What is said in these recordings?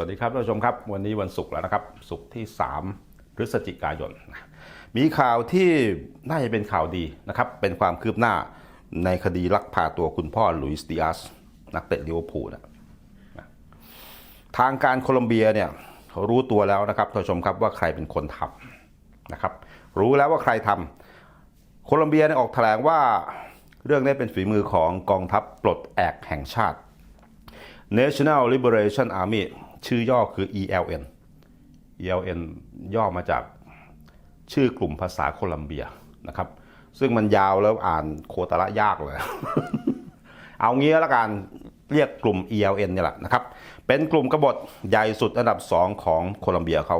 วัสดีครับท่านผู้ชมครับ วันนี้วันศุกร์แล้วนะครับศุกร์ที่ 3 พฤศจิกายน มีข่าวที่น่าจะเป็นข่าวดีนะครับ เป็นความคืบหน้าในคดีลักพาตัวคุณพ่อลุยส์ดิอาสนักเตะลิเวอร์พูลนะทางการโคลอมเบียเนี่ยเขารู้ตัวแล้วนะครับท่านผู้ชมครับว่าใครเป็นคนทำนะครับ รู้แล้วว่าใครทำโคลอมเบียเนี่ยออกแถลงว่าเรื่องนี้เป็นฝีมือของกองทัพปลดแอกแห่งชาติ National Liberation Army ชื่อย่อคือ ELN ELN ย่อมาจากชื่อกลุ่มภาษาโคลัมเบียนะครับ ซึ่งมันยาวแล้วอ่านโคตระยากเลย เอางี้แล้วกันเรียกกลุ่ม ELN เนี่ยแหละนะครับ เป็นกลุ่มกบฏใหญ่สุดอันดับ 2 ของโคลัมเบียเขา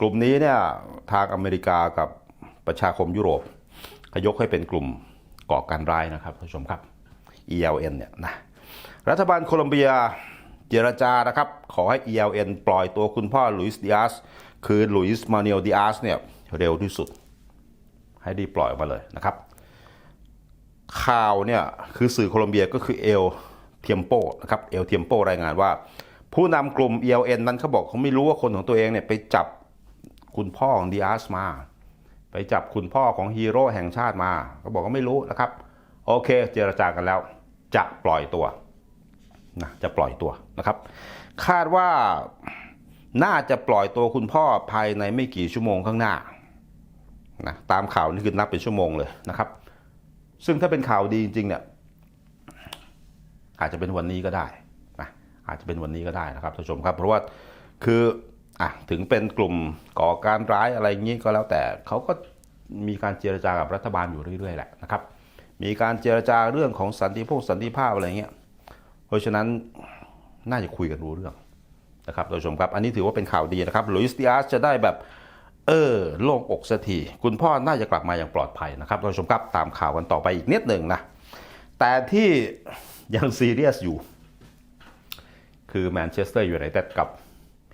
กลุ่มนี้เนี่ยทางอเมริกากับประชาคมยุโรปเขายกให้เป็นกลุ่มก่อการร้ายนะครับท่านผู้ชมครับ ELN เนี่ยนะ รัฐบาลโคลอมเบีย เจรจานะครับขอให้ ELN ปล่อยตัวคุณพ่อลุยส์ดิอาสคือลุยส์มาเนลดิอาสเนี่ยเร็วที่สุด ให้ดีปล่อยออกมาเลยนะครับ ข่าวเนี่ยคือสื่อโคลอมเบียก็คือเอลเทียมโปนะครับเอลเทียมโปรายงานว่า ผู้นำกลุ่ม ELN นั้นเขาบอกเขาไม่รู้ว่าคนของตัวเองเนี่ยไปจับคุณพ่อของดิอาสมา ไปจับคุณพ่อของฮีโร่แห่งชาติมาเขาบอกเขาไม่รู้นะครับ โอเค เจรจากันแล้ว จะปล่อยตัว นะจะปล่อยตัวนะครับ คาดว่าน่าจะปล่อยตัวคุณพ่อภายในไม่กี่ชั่วโมงข้างหน้านะตามข่าวนี่คือนับเป็นชั่วโมงเลยนะครับ ซึ่งถ้าเป็นข่าวดีจริงๆเนี่ยอาจจะเป็นวันนี้ก็ได้นะอาจจะเป็นวันนี้ก็ได้นะครับท่านผู้ชมครับ เพราะว่าคืออะถึงเป็นกลุ่มก่อการร้ายอะไรอย่างนี้ก็แล้วแต่เขาก็มีการเจรจากับรัฐบาลอยู่เรื่อยๆแหละนะครับ มีการเจรจาเรื่องของสันติภพสันติภาพอะไรเงี้ย เพราะฉะนั้นน่าจะคุยกันรู้เรื่องนะครับท่านผู้ชมครับ อันนี้ถือว่าเป็นข่าวดีนะครับลุยส์ดิอาสจะได้แบบเออโล่งอกสักทีคุณพ่อน่าจะกลับมาอย่างปลอดภัยนะครับท่านผู้ชมครับตามข่าวกันต่อไปอีกนิดหนึ่งนะแต่ที่ยังซีเรียสอยู่ คือแมนเชสเตอร์ยูไนเต็ดกับ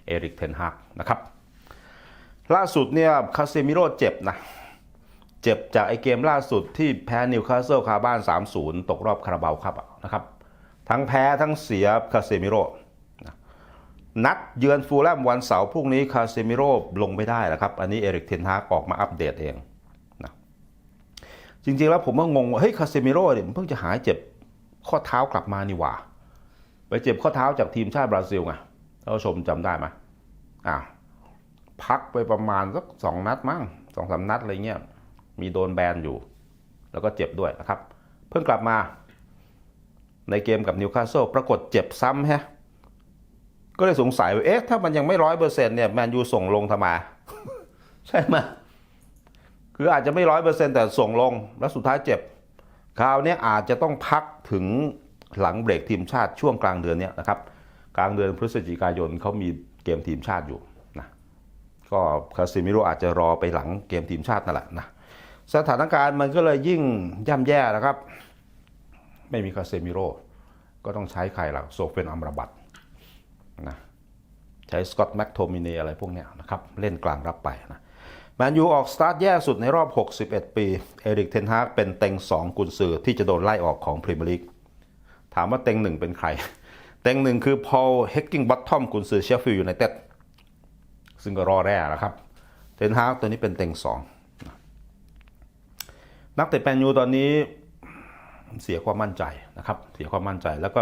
เอริกเทนฮากนะครับล่าสุดเนี่ยคาเซมิโร่เจ็บนะ เจ็บจากไอเกมล่าสุดที่แพ้นิวคาสเซิลคาบ้าน 3-0 ตกรอบคาราบาวครับนะครับ ทั้งแพ้ทั้งเสียคาเซมิโร่นัดเยือนฟูลแลมวันเสาร์พรุ่งนี้คาเซมิโร่ลงไม่ได้แล้วครับ อันนี้เอริกเทนฮากออกมาอัปเดตเองนะจริงๆแล้วผมก็งงว่าเฮ้ยคาเซมิโร่เนี่ยเพิ่งจะหายเจ็บข้อเท้ากลับมานี่หว่า ไปเจ็บข้อเท้าจากทีมชาติบราซิลไงท่านผู้ชมจำได้ไหมอ่าพักไปประมาณสักสองนัดมั้งสองสามนัดอะไรเงี้ยมีโดนแบนอยู่ แล้วก็เจ็บด้วยนะครับ เพิ่งกลับมา ในเกมกับนิวคาสเซิลปรากฏเจ็บซ้ำฮะก็เลยสงสัยว่าเอ๊ะถ้ามันยังไม่ร้อยเปอร์เซ็นต์เนี่ยแมนยูส่งลงทำไมใช่ไหมคืออาจจะไม่ร้อยเปอร์เซ็นต์แต่ส่งลง แล้วสุดท้ายเจ็บ คราวนี้อาจจะต้องพักถึงหลังเบรกทีมชาติช่วงกลางเดือนเนี้ยนะครับ กลางเดือนพฤศจิกายนเขามีเกมทีมชาติอยู่นะก็คาซิมิโรอาจจะรอไปหลังเกมทีมชาตินั่นแหละนะสถานการณ์มันก็เลยยิ่งย่ำแย่นะครับ ไม่มีคาเซมิโร่ก็ต้องใช้ใครล่ะโซเฟนอัมราบัตนะใช้สกอตแม็กโทมินีอะไรพวกเนี้ยนะครับ เล่นกลางรับไปนะแมนยูออกสตาร์ทแย่สุดในรอบ 61 ปี เอริกเทนฮากเป็นเต็ง 2 กุนซือที่จะโดนไล่ออกของพรีเมียร์ลีกถามว่าเต็งหนึ่งเป็นใคร เต็งหนึ่งคือพอลเฮกกิงบัตทอมกุนซือเชฟฟิลด์ยูไนเต็ดซึ่งก็รอแร่นะครับ เทนฮากตัวนี้เป็นเต็งสองนักเตะแมนยูตอนนี้ เสียความมั่นใจนะครับ เสียความมั่นใจแล้วก็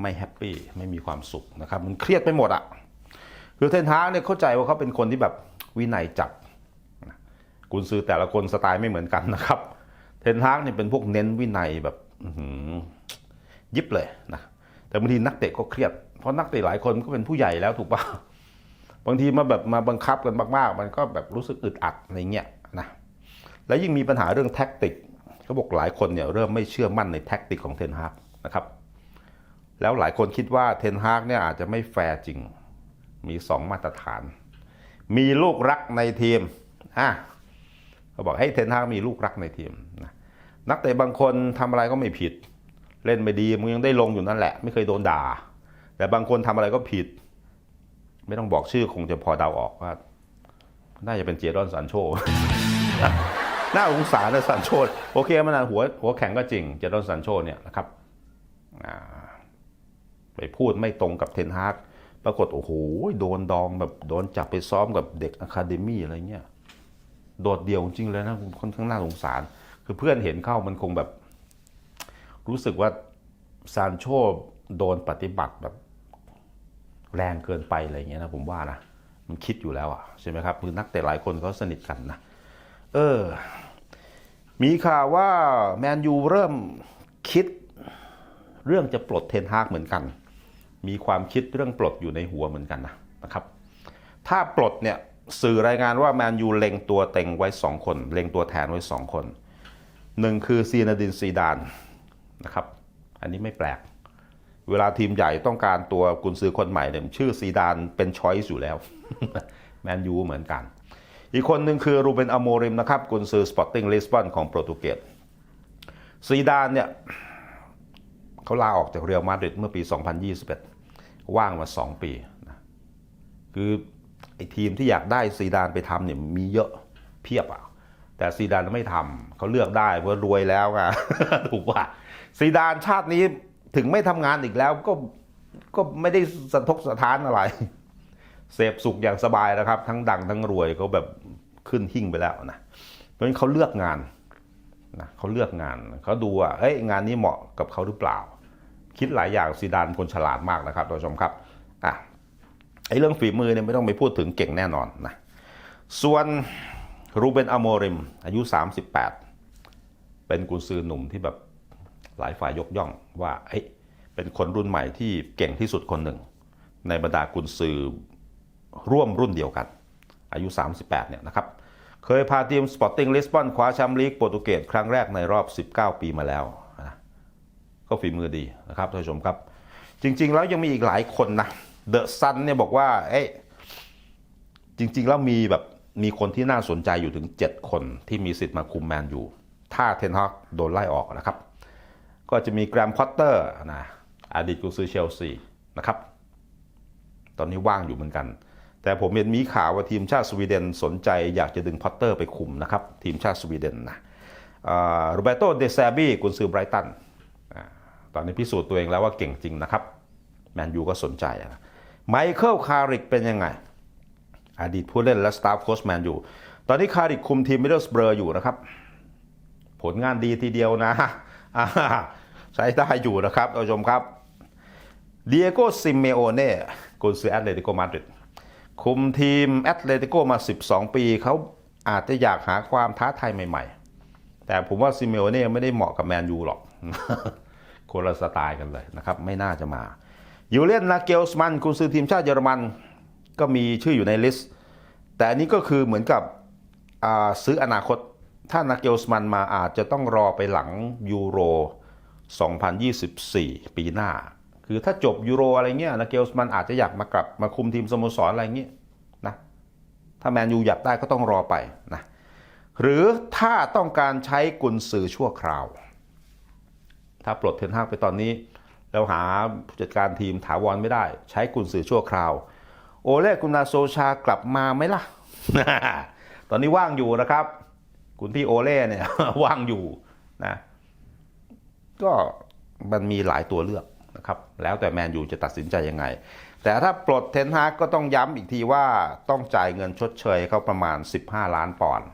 ไม่แฮปปี้ไม่มีความสุขนะครับ มันเครียดไปหมดอะ่ะคือเทนฮากเนี่ยเข้าใจว่าเขาเป็นคนที่แบบวินัยจัดนะกุนซือแต่ละคนสไตล์ไม่เหมือนกันนะครับ เทนฮากเนี่ยเป็นพวกเน้นวินัยแบบยิบเลยนะแต่บางทีนักเตะก็เครียด เพราะนักเตะหลายคนก็เป็นผู้ใหญ่แล้วถูกปะบางทีมาแบบมาบังคับกันมากๆ มันก็แบบรู้สึกอึดอัดอะไรเงี้ยนะและยิ่งมีปัญหาเรื่องแท็กติก เขาบอกหลายคนเนี่ยเริ่มไม่เชื่อมั่นในแท็กติกของเทนฮากนะครับ แล้วหลายคนคิดว่าเทนฮากเนี่ยอาจจะไม่แฟร์จริง มีสองมาตรฐาน มีลูกรักในทีมอะเขาบอกให้เทนฮากมีลูกรักในทีมนะนักเตะบางคนทำอะไรก็ไม่ผิด เล่นไม่ดีมึงยังได้ลงอยู่นั่นแหละ ไม่เคยโดนด่า แต่บางคนทำอะไรก็ผิด ไม่ต้องบอกชื่อคงจะพอเดาออกว่า น่าจะเป็นเจดอนสันโช น่าสงสารนะสันโชดโอเคมันหัวหัวแข็งก็จริงเจดอนสันโชตเนี่ยนะครับไปพูดไม่ตรงกับเทนฮากปรากฏโอ้โหโดนดองแบบโดนจับไปซ้อมกับเด็กอะคาเดมี่อะไรเงี้ยโดดเดี่ยวจริงเลยนะค่อนข้างน่าสงสาร คือเพื่อนเห็นเข้ามันคงแบบ รู้สึกว่าซานโชโดนปฏิบัติแบบแรงเกินไปอะไรเงี้ยนะผมว่านะมันคิดอยู่แล้วอะใช่ไหมครับคือนักเตะหลายคนเขาสนิทกันนะเออ มีข่าวว่าแมนยูเริ่มคิดเรื่องจะปลดเทนฮากเหมือนกัน มีความคิดเรื่องปลดอยู่ในหัวเหมือนกันนะนะครับ ถ้าปลดเนี่ยสื่อรายงานว่าแมนยูเล็งตัวเต็งไว้สองคน เล็งตัวแทนไว้สองคนหนึ่งคือซีนาดินซีดานนะครับ อันนี้ไม่แปลก เวลาทีมใหญ่ต้องการตัวกุนซือคนใหม่เนี่ยชื่อซีดานเป็นช้อยส์อยู่แล้ว แมนยูเหมือนกัน อีกคนหนึ่งคือรูเบนอโมริมนะครับกุนซือสปอร์ติ้งลิสบอนของโปรตุเกสซีดานเนี่ยเขาลาออกจากเรอัลมาดริดเมื่อปี 2021 ว่างมา 2 ปีนะคือไอ้ทีมที่อยากได้ซีดานไปทำเนี่ยมีเยอะเพียบอะแต่ซีดานไม่ทำเขาเลือกได้เพราะรวยแล้วไงถูกป่ะซีดานชาตินี้ถึงไม่ทำงานอีกแล้วก็ก็ไม่ได้สะทกสะท้านอะไร เสพสุขอย่างสบายนะครับ ทั้งดังทั้งรวยเขาแบบขึ้นหิ่งไปแล้วนะเพราะฉะนั้นเขาเลือกงานนะเขาเลือกงานเขาดูว่าเอ้ยงานนี้เหมาะกับเขาหรือเปล่า คิดหลายอย่างซีดานคนฉลาดมากนะครับท่านผู้ชมครับอะไอ้เรื่องฝีมือเนี่ยไม่ต้องไปพูดถึงเก่งแน่นอนนะส่วนรูเบนอโมริม อายุ 38 เป็นกุนซือหนุ่มที่แบบหลายฝ่ายยกย่องว่าเฮ้ยเป็นคนรุ่นใหม่ที่เก่งที่สุดคนหนึ่ง ในบรรดากุนซือ ร่วมรุ่นเดียวกัน อายุ 38 เนี่ยนะครับ เคยพาทีมสปอร์ติ้งลิสบอนคว้าแชมป์ลีกโปรตุเกสครั้งแรกในรอบ 19 ปีมาแล้วนะก็ฝีมือดีนะครับท่านผู้ชมครับ จริง ๆ แล้วยังมีอีกหลายคนนะเดอะซันเนี่ยบอกว่าเอ้ยจริง ๆ แล้วมีแบบมีคนที่น่าสนใจอยู่ถึง 7 คนที่มีสิทธิ์มาคุมแมนยูถ้าเทนฮากโดนไล่ออกนะครับ ก็จะมีแกรมพอตเตอร์นะอดีตกุนซือเชลซีนะครับ ตอนนี้ว่างอยู่เหมือนกัน แต่ผมเห็นมีข่าวว่าทีมชาติสวีเดนสนใจอยากจะดึงพอตเตอร์ไปคุมนะครับ ทีมชาติสวีเดนนะโรเบโตเดซาบี้กุนซือไบรตันตอนนี้พิสูจน์ตัวเองแล้วว่าเก่งจริงนะครับ แมนยูก็สนใจนะไมเคิลคาริกเป็นยังไง อดีตผู้เล่นและสตาฟโค้ชแมนยูตอนนี้คาริกคุมทีมมิดเดิลสเบอร์อยู่นะครับ ผลงานดีทีเดียวนะใช้ได้อยู่นะครับท่านผู้ชมครับเดียโกซิเมโอเน่กุนซือแอตเลติโกมาดริด คุมทีมแอตเลติโกมา 12 ปี เขาอาจจะอยากหาความท้าทายใหม่ ๆ แต่ผมว่าซิเมโอเน่ไม่ได้เหมาะกับแมนยูหรอกคนละสไตล์กันเลยนะครับ ไม่น่าจะมา อยู่เลียนนาเกลสมันกุนซือทีมชาติเยอรมัน ก็มีชื่ออยู่ในลิสต์ แต่อันนี้ก็คือเหมือนกับซื้ออนาคต ถ้านาเกลสมันมาอาจจะต้องรอไปหลังยูโร 2024 ปีหน้า คือถ้าจบยูโรอะไรเงี้ยนาเกลสมันอาจจะอยากมากลับมาคุมทีมสโมสรอะไรเงี้ยนะถ้าแมนยูอยากได้ก็ต้องรอไปนะหรือถ้าต้องการใช้กุนซือชั่วคราว ถ้าปลดเทนฮากไปตอนนี้ แล้วหาผู้จัดการทีมถาวรไม่ได้ ใช้กุนซือชั่วคราว โอเล่กุนนาโซชากลับมาไหมล่ะ ตอนนี้ว่างอยู่นะครับ คุณพี่โอเล่เนี่ยว่างอยู่นะก็มันมีหลายตัวเลือก นะครับแล้วแต่แมนยูจะตัดสินใจยังไง แต่ถ้าปลดเทนฮากก็ต้องย้ำอีกทีว่าต้องจ่ายเงินชดเชยเขาประมาณ 15 ล้านปอนด์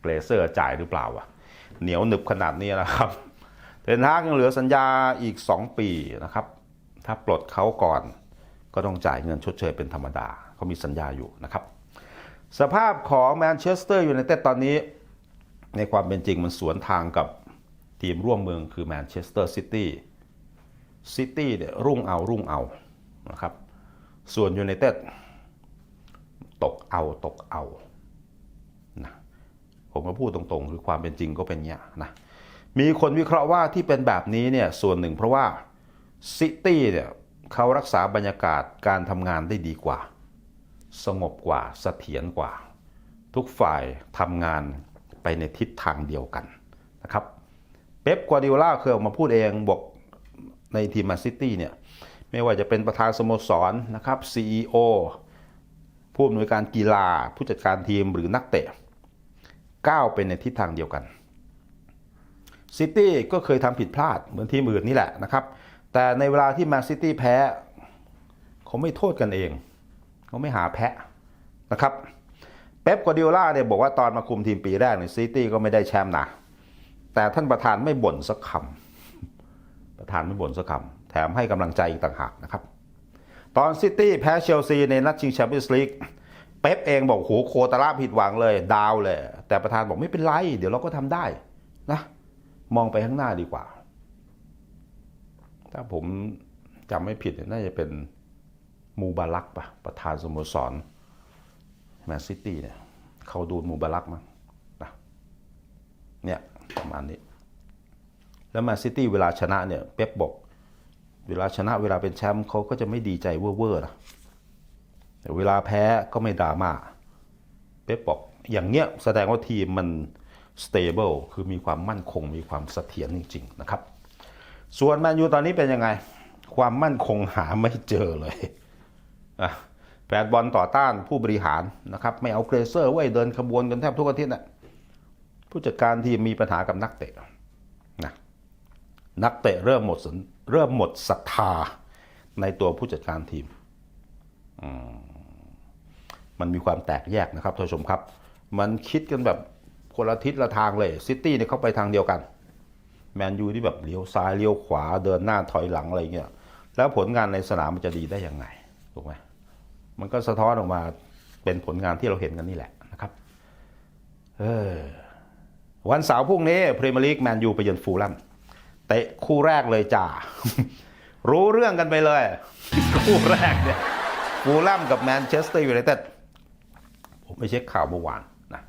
เกรเซอร์จ่ายหรือเปล่าวะเหนียวหนึบขนาดนี้นะครับเทนฮากยังเหลือสัญญาอีก 2 ปีนะครับ ถ้าปลดเขาก่อนก็ต้องจ่ายเงินชดเชยเป็นธรรมดาเขามีสัญญาอยู่นะครับ สภาพของแมนเชสเตอร์ยูไนเต็ดตอนนี้ ในความเป็นจริงมันสวนทางกับทีมร่วมเมืองคือแมนเชสเตอร์ซิตี้ ซิตี้เนี่ยรุ่งเอารุ่งเอานะครับ ส่วนยูไนเต็ดตกเอาตกเอานะผมก็พูดตรงๆ คือความเป็นจริงก็เป็นเงี้ยนะมีคนวิเคราะห์ว่าที่เป็นแบบนี้เนี่ยส่วนหนึ่งเพราะว่าซิตี้เนี่ยเขารักษาบรรยากาศการทำงานได้ดีกว่า สงบกว่าเสถียรกว่า ทุกฝ่ายทำงานไปในทิศทางเดียวกันนะครับ เป๊ปกัวดิโอลาเคยออกมาพูดเองบอก ในทีมแมนซิตี้เนี่ยไม่ว่าจะเป็นประธานสโมสรนะครับ CEO ผู้อำนวยการกีฬาผู้จัดการทีมหรือนักเตะก้าวไปในทิศทางเดียวกันซิตี้ก็เคยทำผิดพลาดเหมือนทีมอื่นนี่แหละนะครับ แต่ในเวลาที่แมนซิตี้แพ้เขาไม่โทษกันเองเขาไม่หาแพ้นะครับเป๊ปกวาดิโอล่าเนี่ยบอกว่าตอนมาคุมทีมปีแรกเนี่ยซิตี้ก็ไม่ได้แชมป์นะแต่ท่านประธานไม่บ่นสักคำ ประธานไม่บ่นสักคำแถมให้กำลังใจอีกต่างหากนะครับ ตอนซิตี้แพ้เชลซีในนัดชิงแชมเปี้ยนส์ลีกเป๊ปเองบอกโหโคตาร่าผิดหวังเลยดาวเลย แต่ประธานบอกไม่เป็นไร เดี๋ยวเราก็ทำได้นะมองไปข้างหน้าดีกว่า ถ้าผมจำไม่ผิดน่าจะเป็นมูบาลักปะประธานสโมสรแมนซิตี้เนี่ยเขาดูมูบาลักมั้งนะเนี่ยประมาณนี้ แล้วแมนซิตี้เวลาชนะเนี่ยเป๊ปบอกเวลาชนะเวลาเป็นแชมป์เขาก็จะไม่ดีใจเว่อร์ๆนะแต่เวลาแพ้ก็ไม่ดราม่าเป๊ปบอกอย่างเงี้ยแสดงว่าทีมมัน stable คือมีความมั่นคงมีความเสถียรจริง ๆ นะครับ ส่วนแมนยูตอนนี้เป็นยังไง ความมั่นคงหาไม่เจอเลยอะแฟนบอลต่อต้านผู้บริหารนะครับไม่เอาเกรเซอร์ไว้เดินขบวนกันแทบทุกอาทิตย์น่ะผู้จัดการทีมมีปัญหากับนักเตะ นักเตะเริ่มหมดสนเริ่มหมดศรัทธาในตัวผู้จัดการทีม มันมีความแตกแยกนะครับท่านผู้ชมครับ มันคิดกันแบบคนละทิศละทางเลย ซิตี้เนี่ยเข้าไปทางเดียวกัน แมนยูที่แบบเลี้ยวซ้ายเลี้ยวขวาเดินหน้าถอยหลังอะไรเงี้ย แล้วผลงานในสนามมันจะดีได้ยังไง ถูกไหมมันก็สะท้อนออกมาเป็นผลงานที่เราเห็นกันนี่แหละนะครับ เออวันเสาร์พรุ่งนี้พรีเมียร์ลีกแมนยูไปเยือนฟูลแลม เตะคู่แรกเลยจ้ารู้เรื่องกันไปเลย คู่แรกเนี่ยฟูลแลมกับแมนเชสเตอร์ยูไนเต็ดผมไปเช็คข่าวเมื่อวานนะ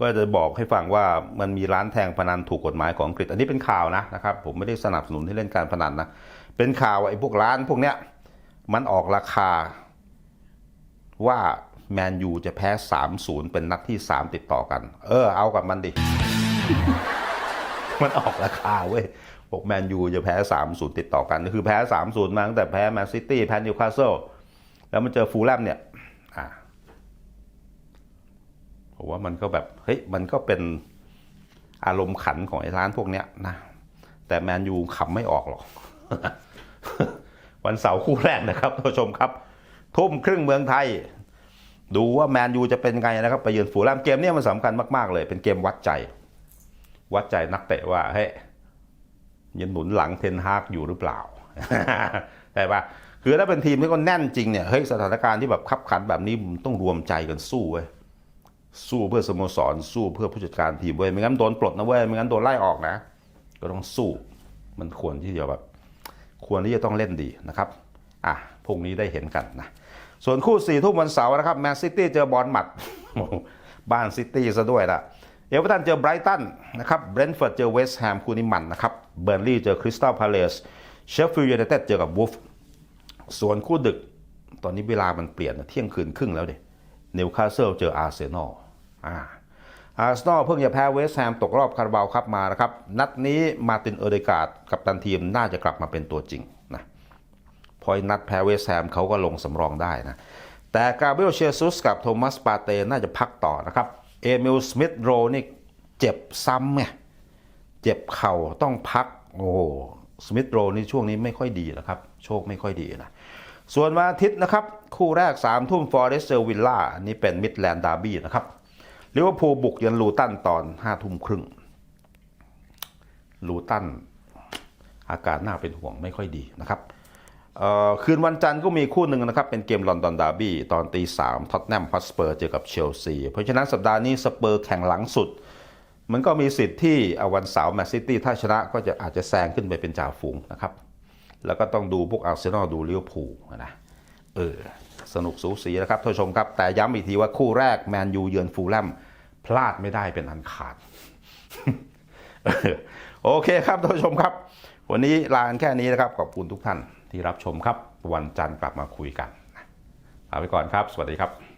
ก็จะบอกให้ฟังว่ามันมีร้านแทงพนันถูกกฎหมายของอังกฤษ อันนี้เป็นข่าวนะนะครับ ผมไม่ได้สนับสนุนให้เล่นการพนันนะ เป็นข่าวไอ้พวกร้านพวกเนี้ยมันออกราคาว่าแมนยูจะแพ้ 3-0 เป็นนัดที่ 3 ติดต่อกัน เออ เอากับมันดิ มันออกราคาเว้ย บอกแมนยูจะแพ้3-0ติดต่อกันคือแพ้3-0มาตั้งแต่แพ้แมนซิตี้แพ้นิวคาสเซิลแล้วมันเจอฟูลแลมเนี่ยอ่าผมว่ามันก็แบบเฮ้ยมันก็เป็นอารมณ์ขันของไอ้ร้านพวกเนี้ยนะแต่แมนยูขำไม่ออกหรอก วันเสาร์คู่แรกนะครับท่านผู้ชมครับ ทุ่มครึ่งเมืองไทย ดูว่าแมนยูจะเป็นไงนะครับไปเยือนฟูลแลมเกมเนี้มันสำคัญมากๆเลย เป็นเกมวัดใจ วัดใจนักเตะว่าเฮ้ย ยังหนุนหลังเทนฮากอยู่หรือเปล่าแต่ว่าคือถ้าเป็นทีมที่ก็แน่นจริงเนี่ยเฮ้ยสถานการณ์ที่แบบขับขันแบบนี้มันต้องรวมใจกันสู้เว้ยสู้เพื่อสโมสร สู้เพื่อผู้จัดการทีมเว้ยไม่งั้นโดนปลดนะเว้ยไม่งั้นโดนไล่ออกนะ ก็ต้องสู้มันควรที่จะแบบควรที่จะต้องเล่นดีนะครับอะพรุ่งนี้ได้เห็นกันนะส่วนคู่สี่ทุ่มวันเสาร์นะครับแมนซิตี้เจอบอลหมัดบ้านซิตี้ซะด้วยละ เอเวอร์ตันเจอไบรตันนะครับเบรนท์ฟอร์ดเจอเวสต์แฮมคู่นี้มันนะครับเบอร์นลีย์เจอคริสตัลพาเลสเชฟฟิลด์ยูไนเต็ดเจอกับวูฟส่วนคู่ดึก ตอนนี้เวลามันเปลี่ยนเที่ยงคืนครึ่งแล้วเดนิวคาสเซิลเจออาร์เซนอลอ่าอาร์เซนอลเพิ่งจะแพ้เวสต์แฮมตกรอบคาราบาวครับมานะครับ นัดนี้มาตินเออเดกาดกับตันทีมน่าจะกลับมาเป็นตัวจริงนะพอนัดแพ้เวสต์แฮมเขาก็ลงสำรองได้นะแต่กาเบรียลเชซุสกับโทมัสปาเตน่าจะพักต่อนะครับ เอมิลสมิธโรนี่เจ็บซ้ำไงเจ็บเข่าต้องพัก โอ้สมิธโรนี่ช่วงนี้ไม่ค่อยดีนะครับ โชคไม่ค่อยดีนะส่วนวันอาทิตย์นะครับ คู่แรก3ามทุ่มฟอร์เรสเซอร์วิลล่าอันนี้เป็นมิดแลนด์ดาร์บี้นะครับลิเวอร์พูลบุกเยือนลูตันตอน5้าทุ่มครึ่งลูตันอาการน่าเป็นห่วงไม่ค่อยดีนะครับ คืนวันจันทร์ก็มีคู่หนึ่งนะครับ เป็นเกมลอนดอนดาร์บี้ตอนตีสามท็อตแนมฮอตสเปอร์เจอกับเชลซี เพราะฉะนั้นสัปดาห์นี้สเปอร์แข่งหลังสุด มันก็มีสิทธิ์ที่อวันเสาร์แมนซิตี้ถ้าชนะก็จะอาจจะแซงขึ้นไปเป็นจ่าฝูงนะครับ แล้วก็ต้องดูพวกอาร์เซนอลดูลิเวอร์พูลนะเออสนุกสูสีนะครับท่านผู้ชมครับ แต่ย้ำอีกทีว่าคู่แรกแมนยูเยือนฟูลแลมพลาดไม่ได้เป็นอันขาดโอเคครับท่านผู้ชมครับ วันนี้ลากันแค่นี้นะครับขอบคุณทุกท่าน ที่รับชมครับ วันจันทร์กลับมาคุยกันลาไปก่อนครับ สวัสดีครับ